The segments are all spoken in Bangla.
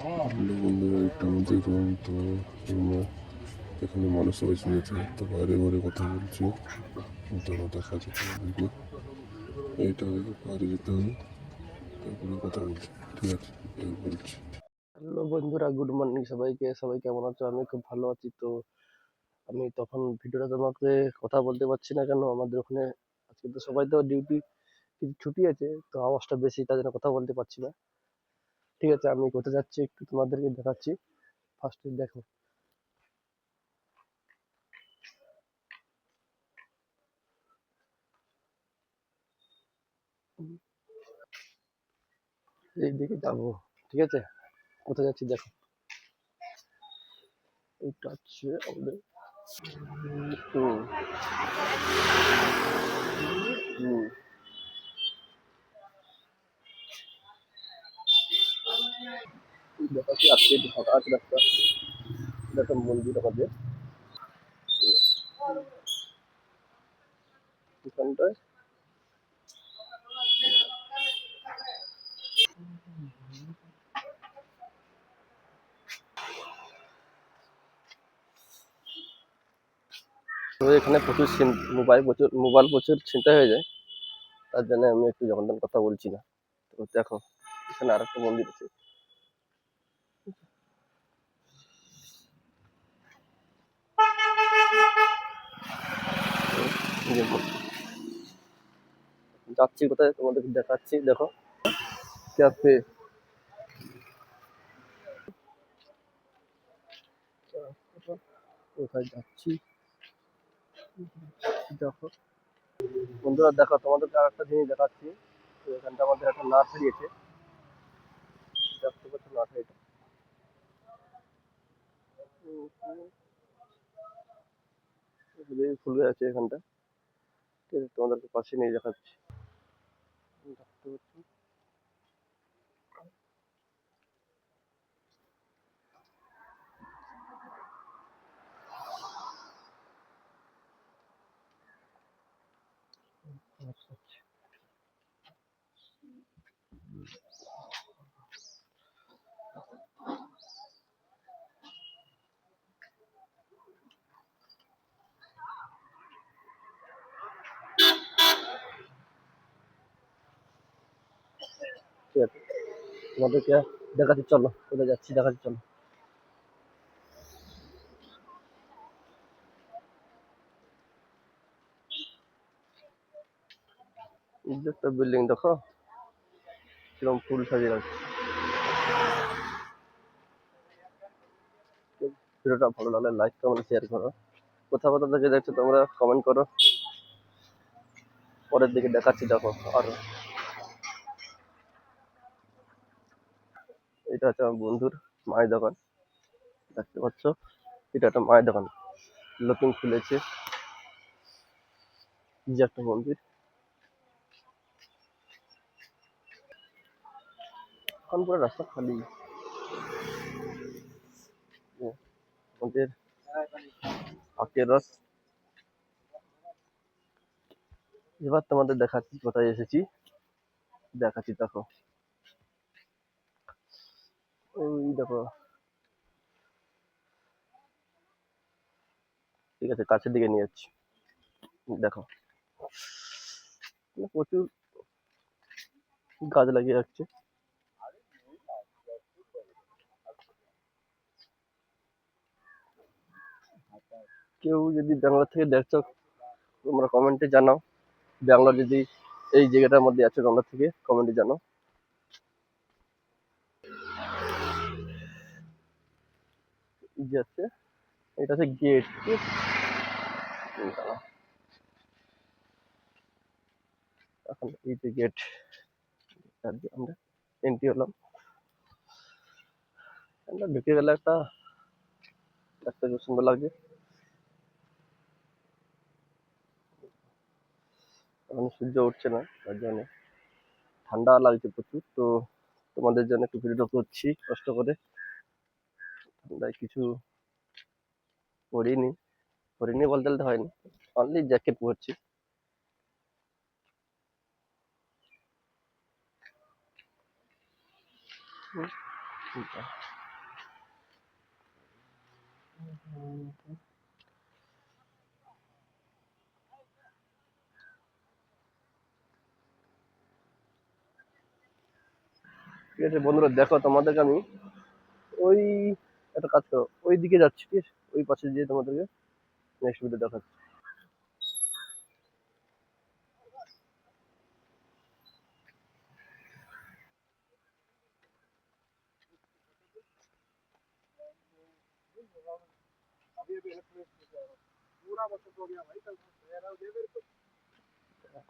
হ্যালো বন্ধুরা, এটা আমাদের রুম, তো এখানে মানুষ সবাই তো বাইরে কথা বলছি। দেখা যাচ্ছে এইটা বাইরে যেতে হবে, তারপরে কথা বলছি। ঠিক আছে বলছি। হ্যালো বন্ধুরা, গুড মর্নিং সবাইকে। সবাই কেমন আছো? আমি খুব ভালো আছি, তো আমি তখন ভিডিওটা তোমাকে কথা বলতে পারছি না কেন? আমাদের ওখানে আজকে তো সবাই তো ডিউটি কিছু ছুটি আছে, তো আওয়াজটা বেশি, তার জন্য কথা বলতে পারছি না। ঠিক আছে, আমি কোথায় যাচ্ছি, একটু তোমাদেরকে দেখাচ্ছি। ফার্স্টে দেখো। এইদিকে যাব, ঠিক আছে? কোথায় যাচ্ছি দেখো। এইটা হচ্ছে আমাদের হুম দেখাচ্ছি আজকে একটু ফাঁকা আছে রাস্তা। একটা মন্দির এখানে প্রচুর মোবাইল প্রচুর মোবাইল প্রচুর ছিনতাই হয়ে যায়। তার জন্য আমি একটু যখন কথা বলছি না। তো দেখো, এখানে আর একটা মন্দির আছে। যাচ্ছি কোথায়? তোমাদেরকে দেখাচ্ছি, দেখো। ক্যাফে। কোথায় যাচ্ছি? দেখো। বন্ধুরা, দেখো, তোমাদেরকে আর একটা জিনিস দেখাচ্ছি। এখানটা আমাদের একটা নার্সারি আছে। দেখতে পাচ্ছ নার্সারিটা? ফুল আছে এখানটা। তোমাদেরকে পাশে নিয়ে দেখাচ্ছি। দেখতে পাচ্ছ ঠিক আছে। তোমাদেরকে দেখাচ্ছি, চলো, কোথায় যাচ্ছি, দেখাচ্ছি, চলো। একটা বিল্ডিং দেখো। কীরকম ফুল সাজিয়ে রাখছে। ভিডিওটা ভালো লাগলে লাইক কমেন্ট শেয়ার করো। কোথাও কোথাও থেকে দেখছ তোমরা কমেন্ট করো। পরের দিকে দেখাচ্ছি, দেখো, আর। এটা হচ্ছে আমার বন্ধুর মায়ের দোকান। দেখতে পাচ্ছ? এটা একটা মায়ের দোকান। নতুন খুলেছে। একটা মন্দির। এখন পুরো রাস্তা খালি। আমাদের আখের রস। এবার তোমাদের দেখাচ্ছি কোথায় এসেছি। দেখাচ্ছি, দেখো। ওই দেখো। ঠিক আছে, কাছের দিকে নিয়ে যাচ্ছি। দেখো। প্রচুর গাছ লাগিয়ে রাখছে। কেউ যদি ব্যাঙ্গালোর থেকে দেখছ তোমরা কমেন্টে জানাও। ব্যাঙ্গালোর যদি এই জায়গাটার মধ্যে আছো তোমরা থেকে কমেন্টে জানাও। যে আছে, এটা হচ্ছে গেট এখন এই যে গেট আমরা এন্ট্রি হলাম। আমরা ঢুকে গেলে একটা একটা খুব সুন্দর লাগছে। এখন সূর্য উঠছে না, তার জন্য ঠান্ডা লাগছে প্রচুর। তো তোমাদের জন্য একটু ভিডিওটা করছি, কষ্ট করে। কিছু পরিনি পরিনি বলতে বলতে হয়নি। অনলি জ্যাকেট পরছি। ঠিক আছে বন্ধুরা, দেখো তোমাদেরকে আমি একটা কাজ করো। ওই দিকে যাচ্ছি, ঠিক আছে? ওই পাশে দিয়ে তোমাদেরকে নেক্সট ভিডিও দেখাচ্ছি।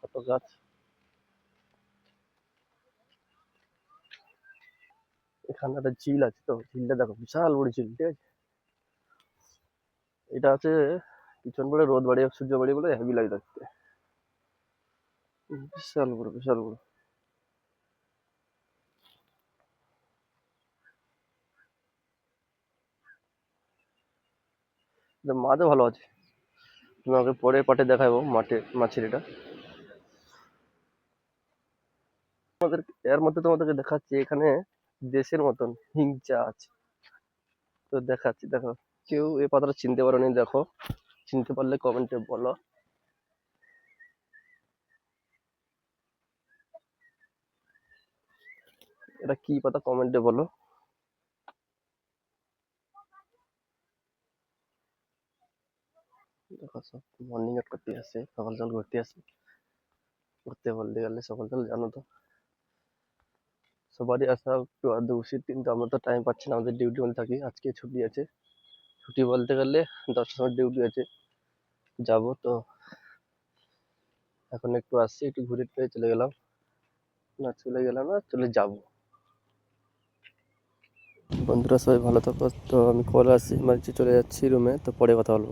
কত গাছ? এখানে একটা ঝিল আছে তো, ঝিলটা দেখো, বিশাল বড় ঝিল, ঠিক আছে? এটা আছে পিছন করে রোদ বাড়ি, সূর্য বাড়ি বলে হেভি লাগে দেখতে বিশাল বড় বিশাল বড়। এটা মাছও ভালো আছে। তোমাকে পরে পাটে দেখাবো মাঠে, মাছের এটা। এর মধ্যে তোমাদেরকে দেখাচ্ছি, এখানে দেশের মতন, হিংচা আছে। তো দেখাচ্ছি, দেখো। কেউ এই পাতাটা চিনতে পারোনি, দেখো। চিনতে পারলে কমেন্টে বলো। এটা কি পাতা কমেন্টে বলো। দেখো, সব মর্নিং ওয়াক করতে আসে সকাল সকাল ঘুরতে আসে ঘুরতে বলতে গেলে সকাল সকাল জানো তো। সবারই আসা একটু আধ উচিত কিন্তু আমরা তো টাইম পাচ্ছি না, আমাদের ডিউটি মধ্যে থাকি, আজকে ছুটি আছে। ছুটি বলতে গেলে দশটার সময় ডিউটি আছে। যাব তো। এখন একটু আসছি, একটু ঘুরে টুরে চলে গেলাম। না, চলে গেলাম না, চলে যাব। বন্ধুরা সবাই ভালো থাকো। তো আমি কল আসছি মানে চলে যাচ্ছি রুমে তো পরে কথা বলব।